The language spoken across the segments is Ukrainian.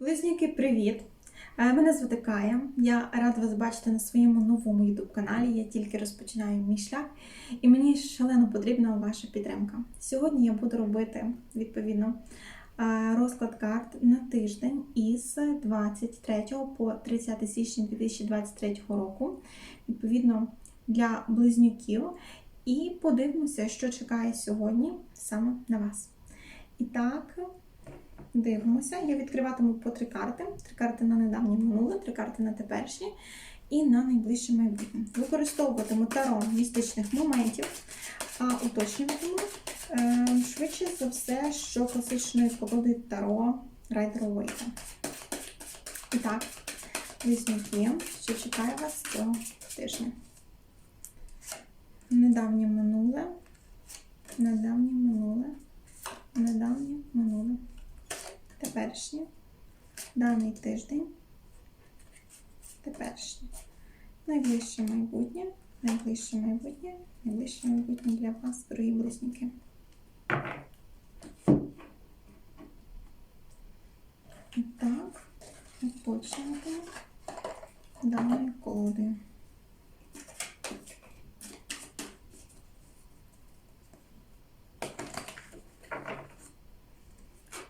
Близнюки, привіт! Е, Мене звати Кая. Я рада вас бачити на своєму новому youtube каналі. Я тільки розпочинаю мій шлях, і мені шалено потрібна ваша підтримка. Сьогодні я буду робити відповідно е, розклад карт на тиждень із 23 по 30 січня 2023 року, відповідно для близнюків. І подивимося, що чекає сьогодні саме на вас. І так, Дивимося. Я відкриватиму по три карти: три карти на недавнє минуле, три карти на теперішнє і на найближче майбутнє. Використовуватиму таро містичних моментів, а уточнюватиму е, швидше за все, що класичної колоди таро Райдер Уейта. І так, близнюки, що чекає вас цього тижня. Недавнє минуле, недавнє минуле, недавнє минуле теперішнє, даний тиждень, теперішнє, найближче майбутнє, найближче майбутнє, найближче майбутнє для вас, дорогі близнюки. Так, уточнюємо даною колодою.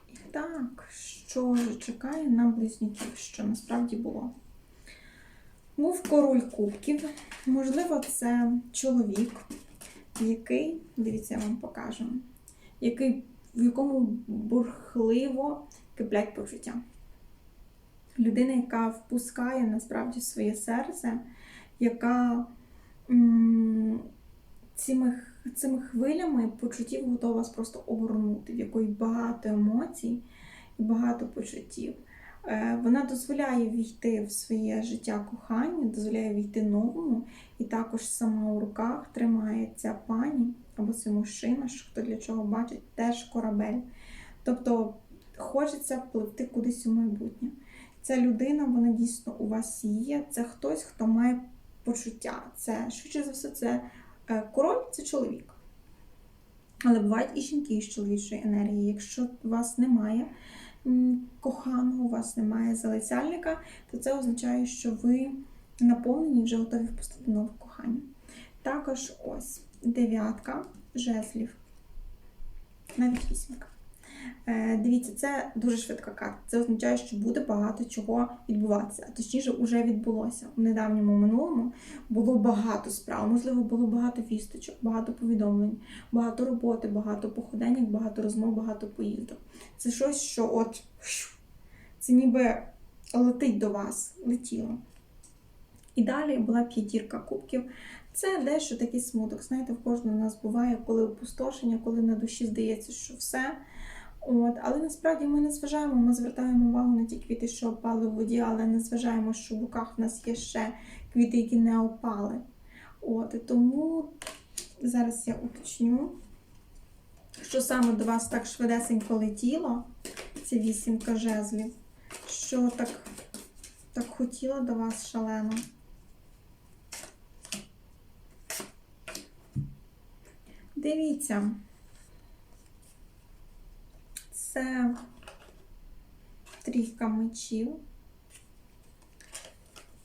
І так, що чекає на близнюків, що насправді було? Був король кубків. Можливо, це чоловік, який, дивіться, я вам покажу, який, в якому бурхливо киплять почуття. Людина, яка впускає насправді своє серце, яка цими, цими хвилями почуттів готова вас просто огорнути, в якої багато емоцій багато почуттів. Е, Вона дозволяє війти в своє життя кохання, дозволяє війти новому, і також сама у руках тримає ця пані або це мужчина, що хто для чого бачить, теж корабель. Тобто хочеться пливти кудись у майбутнє. Ця людина, вона дійсно у вас є. Це хтось, хто має почуття. Це швидше за все, це е, король, це чоловік. Але бувають і жінки з чоловічої енергії. Якщо вас немає коханого, у вас немає залицяльника, то це означає, що ви наповнені вже готові впустити нове кохання. Також ось дев'ятка жезлів, навіть вісімка. Е, Дивіться, це дуже швидка карта. Це означає, що буде багато чого відбуватися. А точніше, вже відбулося. У недавньому минулому було багато справ. Можливо, було багато вісточок, багато повідомлень, багато роботи, багато походень, багато розмов, багато поїздок. Це щось, що от це ніби летить до вас, летіло. І далі була п'ятірка кубків. Це дещо такий смуток. Знаєте, в кожного нас буває, коли опустошення, коли на душі здається, що все. От, але насправді ми не зважаємо, ми звертаємо увагу на ті квіти, що опали в воді, але не зважаємо, що в руках в нас є ще квіти, які не опали. От, тому зараз я уточню, що саме до вас так швидесенько летіло, це вісімка жезлів, що так, так хотіла до вас шалено. Дивіться. Це трійка мечів,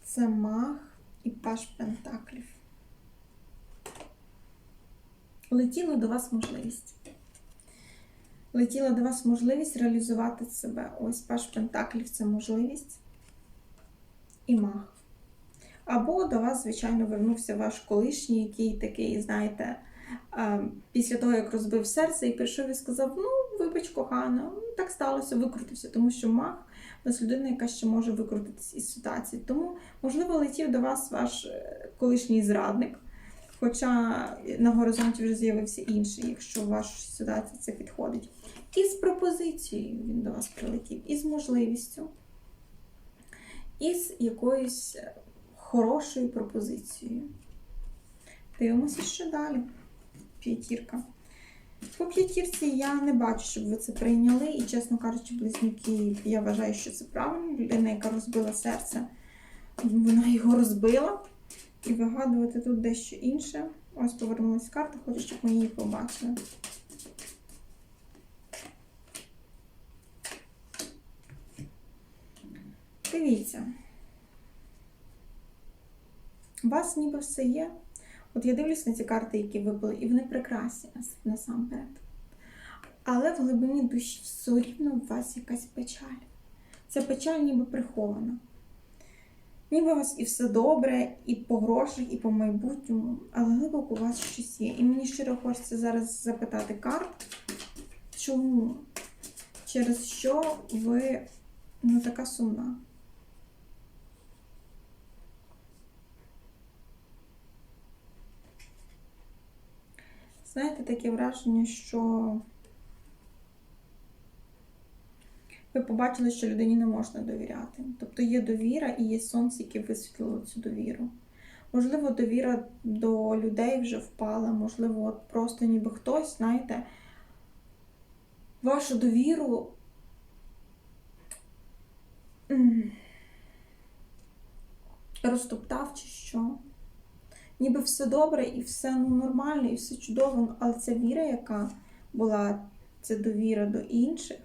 це маг і паш пентаклів. Летіла до вас можливість. Летіла до вас можливість реалізувати себе. Ось паш пентаклів це можливість і маг. Або до вас, звичайно, вернувся ваш колишній, який такий, знаєте, після того, як розбив серце, і прийшов і сказав: Ну, вибач, кохана, ну, так сталося, викрутився, тому що маг у нас людина, яка ще може викрутитись із ситуації. Тому, можливо, летів до вас ваш е, колишній зрадник, хоча на горизонті вже з'явився інший, якщо в вашу ситуацію це підходить. І з пропозицією він до вас прилетів, і з можливістю, і з якоюсь хорошою пропозицією. Дивимося, що далі. П'ятірка. По я не бачу, щоб ви це прийняли. І, чесно кажучи, близнюки, я вважаю, що це правильно. Людина, яка розбила серце, вона його розбила. І вигадувати тут дещо інше. Ось повернулася карта, хочу, щоб ми її побачили. Дивіться. У вас ніби все є. От я дивлюсь на ці карти, які випали, і вони прекрасні насамперед. Але в глибині душі все рівно у вас якась печаль. Ця печаль ніби прихована. Ніби у вас і все добре, і по грошах, і по майбутньому, але глибоко у вас щось є. І мені щиро хочеться зараз запитати карт, чому? Через що ви ну, така сумна? Знаєте, таке враження, що ви побачили, що людині не можна довіряти. Тобто є довіра і є сонце, яке висвітлило цю довіру. Можливо, довіра до людей вже впала, можливо, от просто ніби хтось, знаєте, вашу довіру розтоптав чи що. Ніби все добре і все ну, нормально, і все чудово, але ця віра, яка була, ця довіра до інших,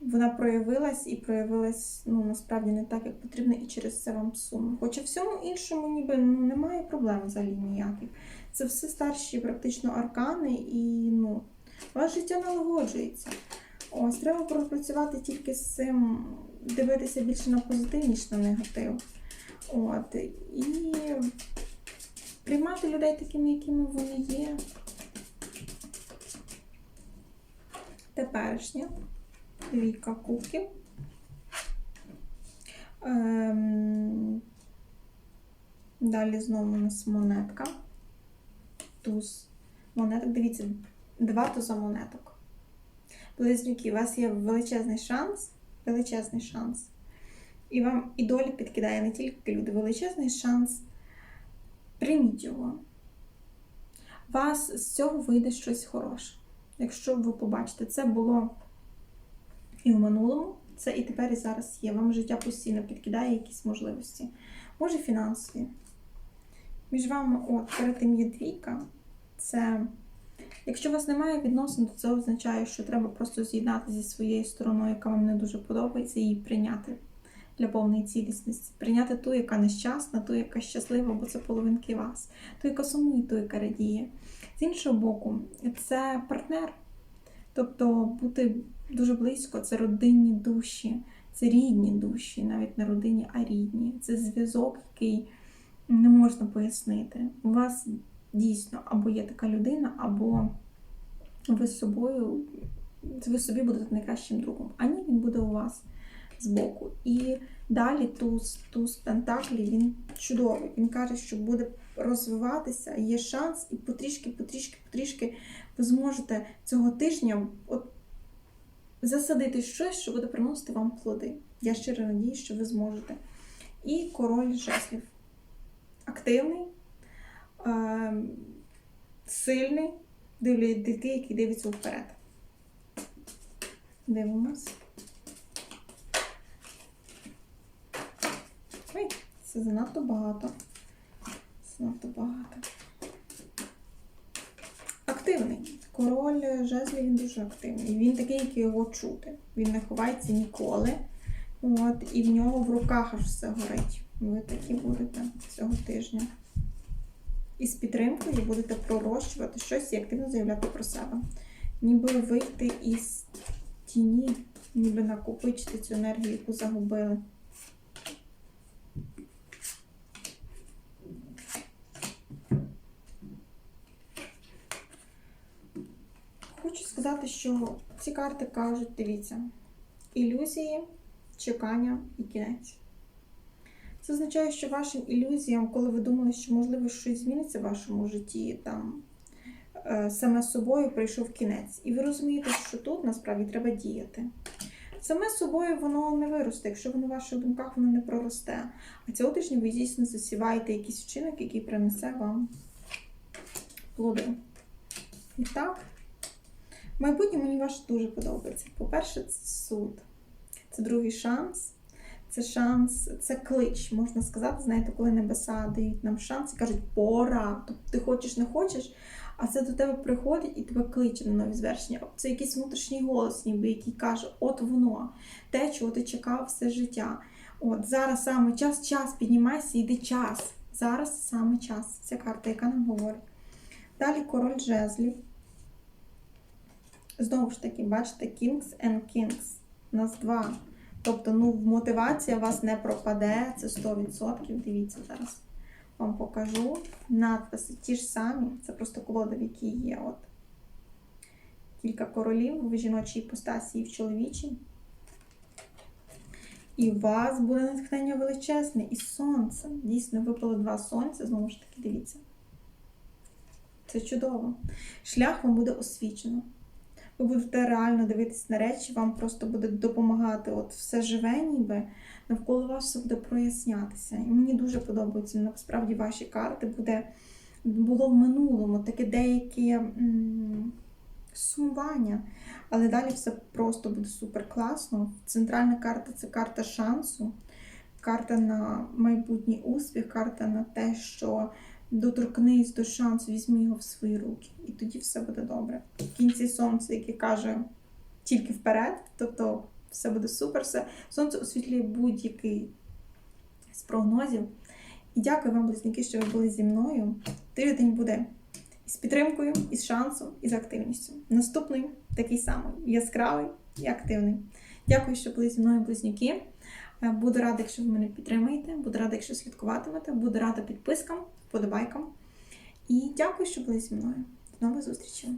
вона проявилась і проявилась ну, насправді не так, як потрібно, і через це вам сумно. Хоча всьому іншому ніби ну, немає проблем взагалі ніяких. Це все старші практично аркани, і ну, ваше життя налагоджується. Ось треба пропрацювати тільки з цим, дивитися більше на позитив, ніж на негатив. От, і приймати людей такими, якими вони є. Теперішня двійка кубків. Ем, далі знову у нас монетка. Туз монеток. Дивіться, два туза монеток. Близнюки, у вас є величезний шанс, величезний шанс. І вам і доля підкидає не тільки люди, величезний шанс. Прийміть його. Вас з цього вийде щось хороше. Якщо ви побачите, це було і в минулому, це і тепер, і зараз є. Вам життя постійно підкидає якісь можливості. Може, фінансові. Між вами, от, перед тим є двійка. Це, якщо у вас немає відносин, то це означає, що треба просто з'єднати зі своєю стороною, яка вам не дуже подобається, і її прийняти для повної цілісності. Прийняти ту, яка нещасна, ту, яка щаслива, бо це половинки вас, ту, яка сумує, ту, яка радіє. З іншого боку, це партнер. Тобто бути дуже близько це родинні душі, це рідні душі, навіть не родинні, а рідні. Це зв'язок, який не можна пояснити. У вас дійсно або є така людина, або ви з собою, ви собі будете найкращим другом, а ні, він буде у вас збоку. І далі туз, туз Пентаклі, він чудовий. Він каже, що буде розвиватися, є шанс, і потрішки, потрішки, потрішки ви зможете цього тижня от засадити щось, що буде приносити вам плоди. Я щиро надію, що ви зможете. І король жеслів. Активний, е- сильний, дивлі- дитки, який дивиться вперед. Дивимось. Це занадто багато. Занадто багато. Активний. Король жезлів він дуже активний. Він такий, як його чути. Він не ховається ніколи. От, і в нього в руках аж все горить. Ви такі будете цього тижня. І з підтримкою будете пророщувати щось і активно заявляти про себе. Ніби вийти із тіні, ніби накопичити цю енергію, яку загубили. Хочу сказати, що ці карти кажуть, дивіться, ілюзії, чекання і кінець. Це означає, що вашим ілюзіям, коли ви думали, що можливо щось зміниться в вашому житті, там е, саме собою прийшов кінець. І ви розумієте, що тут насправді треба діяти. Саме собою воно не виросте, якщо воно в ваших думках воно не проросте. А цього тижня ви дійсно засіваєте якийсь вчинок, який принесе вам плоди. І так, майбутнє мені ваше дуже подобається. По-перше, це суд. Це другий шанс. Це шанс, це клич, можна сказати. Знаєте, коли небеса дають нам шанс і кажуть, пора. Тобто ти хочеш, не хочеш, а це до тебе приходить і тебе кличе на нові звершення. Це якийсь внутрішній голос, ніби який каже, от воно, те, чого ти чекав все життя. От, зараз саме час, час, піднімайся, йди час. Зараз саме час. Ця карта, яка нам говорить. Далі король жезлів. Знову ж таки, бачите, Kings and Kings. Нас два. Тобто, ну, мотивація у вас не пропаде, це 100%. Дивіться зараз. Вам покажу. Надписи ті ж самі. Це просто колода, в якій є от кілька королів в жіночій іпостасі і в чоловічій. І у вас буде натхнення величезне і сонце. Дійсно, випало два сонця, знову ж таки, дивіться. Це чудово. Шлях вам буде освічено. Ви будете реально дивитись на речі, вам просто буде допомагати. От все живе, ніби навколо вас все буде прояснятися. І мені дуже подобаються насправді ваші карти. Буде, було в минулому таке деяке м, сумування, але далі все просто буде супер класно. Центральна карта це карта шансу, карта на майбутній успіх, карта на те, що доторкнись до шансу, візьми його в свої руки, і тоді все буде добре. В кінці сонце, яке каже тільки вперед, тобто все буде супер, все. Сонце освітлює будь-який з прогнозів. І дякую вам, близнюки, що ви були зі мною. Тиждень буде із підтримкою, із шансом, і з активністю. Наступний такий самий яскравий і активний. Дякую, що були зі мною близнюки. Е, Буду рада, якщо ви мене підтримаєте. Буду рада, якщо слідкуватимете. Буду рада підпискам, вподобайкам. І дякую, що були зі мною. До нових зустрічей!